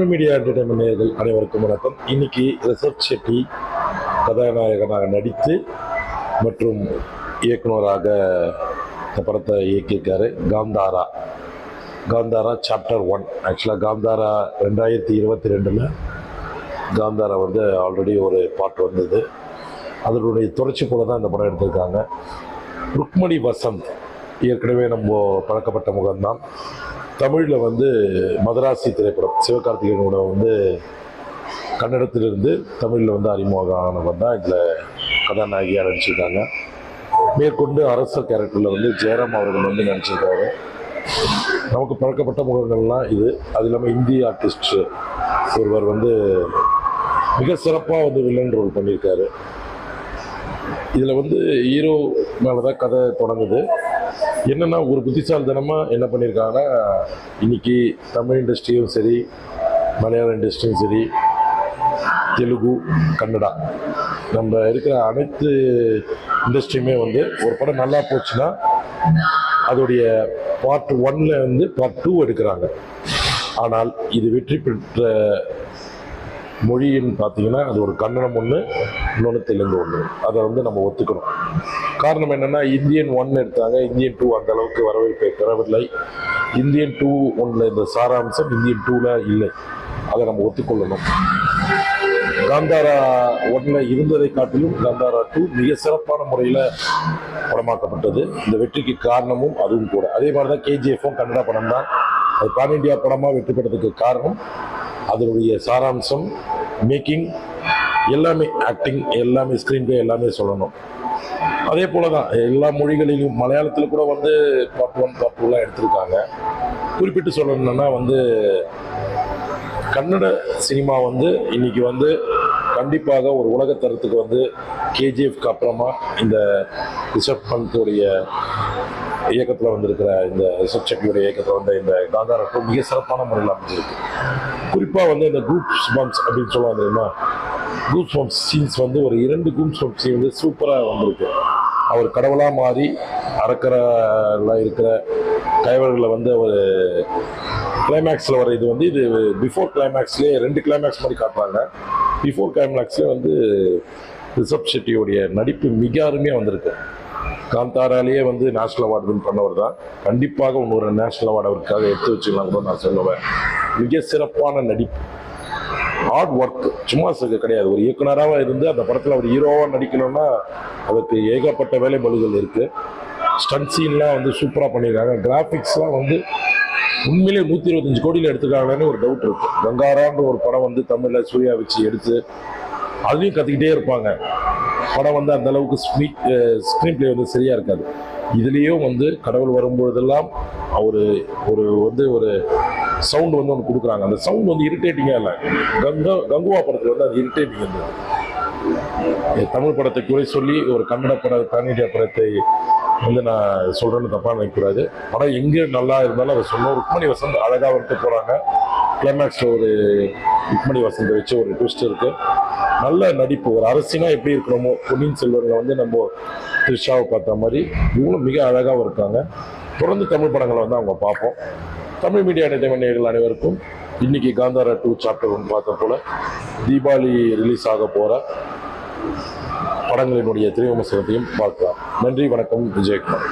Tamil media entertainment அனைவருக்கும் வணக்கம். இன்னைக்கு ரிசப் செட்டி கதாநாயகனாக நடித்து மற்றும் இயக்குனராக இந்த படத்தை இயக்கியிருக்காரு காந்தாரா. காந்தாரா சாப்டர் ஒன் ஆக்சுவலாக காந்தாரா ரெண்டாயிரத்தி இருபத்தி ரெண்டில் காந்தாரா வந்து ஆல்ரெடி ஒரு பாட்டு வந்தது. அதனுடைய தொடர்ச்சி போல தான் இந்த படம் எடுத்திருக்காங்க. ருக்மணி வசந்த் ஏற்கனவே நம்ம பழக்கப்பட்ட முகம்தான். தமிழில் வந்து மதராசி திரைப்படம் சிவகார்த்திகேயனோட வந்து கன்னடத்திலிருந்து தமிழில் வந்து அறிமுகம் ஆனவர் தான் இதில் கதாநாயகியாக நடிச்சிருக்காங்க. மேற்கொண்டு அரச கேரக்டரில் வந்து ஜெயராம் அவர்கள் வந்து நடிச்சிருக்காரு. நமக்கு பழக்கப்பட்ட முகங்கள்லாம் இது. அது இல்லாமல் இந்திய ஆர்டிஸ்ட் ஒருவர் வந்து மிக சிறப்பாக வந்து வில்லன் ரோல் பண்ணியிருக்காரு இதில் வந்து ஹீரோ மேலே தான் கதை தொடங்குது. என்னென்னா ஒரு புத்திசாலித்தனமாக என்ன பண்ணியிருக்காங்கன்னா இன்னைக்கு தமிழ் இண்டஸ்ட்ரியும் சரி மலையாள இண்டஸ்ட்ரியும் சரி தெலுங்கு கன்னடா நம்ம இருக்கிற அனைத்து இண்டஸ்ட்ரியுமே வந்து ஒரு படம் நல்லா போச்சுன்னா அதோடைய பார்ட் ஒன்ல வந்து பார்ட் டூ எடுக்கிறாங்க. ஆனால் இது வெற்றி பெற்ற மொழின்னு பார்த்தீங்கன்னா அது ஒரு கன்னடம் ஒன்று இன்னொன்று தெலுங்கு ஒன்று அதை வந்து நம்ம ஒத்துக்கணும். காரணம் என்னென்னா இந்தியன் ஒன் எடுத்தாங்க. இந்தியன் டூ அந்த அளவுக்கு வரவேற்பை பெறவில்லை. இந்தியன் டூ ஒன்றில் இந்த சாராம்சம் இந்தியன் டூவில் இல்லை. அதை நம்ம ஒத்துக்கொள்ளணும். காந்தாரா ஒன்றில் இருந்ததை காட்டிலும் காந்தாரா டூ மிக சிறப்பான முறையில் படமாக்கப்பட்டது. இந்த வெற்றிக்கு காரணமும் அதுவும் கூட. அதே மாதிரி தான் கேஜிஎஃப்பும் கன்னட படம் தான் அது பான் இண்டியா படமாக வெற்றி பெற்றதுக்கு காரணம். அதனுடைய சாராம்சம் மேக்கிங் எல்லாமே ஆக்டிங் எல்லாமே ஸ்க்ரீன் பே எல்லாமே சொல்லணும். அதே போல தான் எல்லா மொழிகளிலும் மலையாளத்தில் கூட வந்து பார்ட் ஒன் பார்ட் டூலாம் எடுத்திருக்காங்க. குறிப்பிட்டு சொல்லணும்னா வந்து கன்னட சினிமா வந்து இன்னைக்கு வந்து கண்டிப்பாக ஒரு உலகத்தரத்துக்கு வந்து கேஜிஎஃப்க்கு அப்புறமா இந்த ரிஷப் பந்தோடைய இயக்கத்தில் வந்திருக்கிற இந்த ரிஷப் இயக்கத்தில் வந்த இந்த காந்தார டூ மிக சிறப்பான முறையில் அமைஞ்சிருக்கு. குறிப்பாக வந்து இந்த குரூப்ஸ் பம்ப்ஸ் அப்படின்னு சொல்லுவாங்க தெரியுமா? குரூப்ஸ் பம்ப்ஸ் சீன்ஸ் வந்து ஒரு இரண்டு குரூப்ஸ் பம்ப் சீன் வந்து சூப்பராக வந்திருக்கு. அவர் கடவுளாக மாறி அறக்கரையில் இருக்கிற கைவர்களை வந்து ஒரு கிளைமேக்ஸில் வர இது வந்து இது பிஃபோர் கிளைமேக்ஸ்லேயே ரெண்டு கிளைமேக்ஸ் மாதிரி காட்டுறாங்க. பிஃபோர் கிளைமேக்ஸ்லேயே வந்து ரிஷப் ஷெட்டியோடைய நடிப்பு மிக அருமையாக வந்திருக்கு. காந்தாராலேயே வந்து நேஷனல் அவார்டு வின் பண்ணவர் தான். கண்டிப்பாக இன்னொரு நேஷனல் அவார்டு அவருக்காக எடுத்து வச்சுக்கலாம் கூட நான் சொல்லுவேன். மிக சிறப்பான நடிப்பு. ஹார்ட் ஒர்க் சும்மா சொல்ல கிடையாது. ஒரு இயக்குனராக இருந்து அந்த படத்தில் அவர் ஹீரோவாக நடிக்கணும்னா அதுக்கு ஏகப்பட்ட வேலைபளுகள் இருக்குது ஸ்டன்ட் சீன்லாம் வந்து சூப்பராக பண்ணியிருக்காங்க. கிராஃபிக்ஸ்லாம் வந்து உண்மையிலே நூற்றி இருபத்தஞ்சு கோடியில் எடுத்துக்காங்கன்னு ஒரு டவுட் இருக்கு. கங்காரான்ற ஒரு படம் வந்து தமிழில் சூர்யா வச்சு எடுத்து அதுலேயும் கற்றுக்கிட்டே இருப்பாங்க. படம் வந்து அந்த அளவுக்கு ஸ்க்ரீன் பிளே வந்து சரியாக இருக்காது. இதுலேயும் வந்து கடவுள் வரும்பொழுதெல்லாம் ஒரு ஒரு வந்து ஒரு சவுண்ட் வந்து ஒன்று கொடுக்குறாங்க. அந்த சவுண்ட் வந்து இரிட்டேட்டிங்காக இல்லை. கங்கா கங்குவா படத்தில் வந்து அது இரிட்டேட்டிங் இருந்தது. தமிழ் படத்தை குறை சொல்லி ஒரு கன்னட பட பேன் படத்தை வந்து நான் சொல்கிறேன்னு தப்பாக நினைக்கக்கூடாது. படம் எங்கே நல்லா இருந்தாலும் அதை சொன்னோம் ருக்மணி வசந்த் அழகாக வந்துட்டு போகிறாங்க கிளைமேக்ஸில் ஒரு ருக்மணி வசந்தை வச்சு ஒரு ட்விஸ்ட் இருக்குது நல்ல நடிப்பு. ஒரு அரசினா எப்படி இருக்கணுமோ பொன்னியின் செல்வனில் வந்து நம்ம த்ரிஷாவை பார்த்த மாதிரி இவங்களும் மிக அழகாகவும் இருக்காங்க. தொடர்ந்து தமிழ் படங்களை வந்து அவங்க பார்ப்போம். தமிழ் மீடியா என்டர்டைன்மெண்ட் அனைவருக்கும் இன்னைக்கு காந்தாரா டூ சாப்டர் ஒன் பார்த்த போல தீபாவளி ரிலீஸ் ஆக போகிற படங்களினுடைய திரைவிமர்சனத்தையும் பார்க்கலாம். நன்றி வணக்கம் விஜயகுமார்.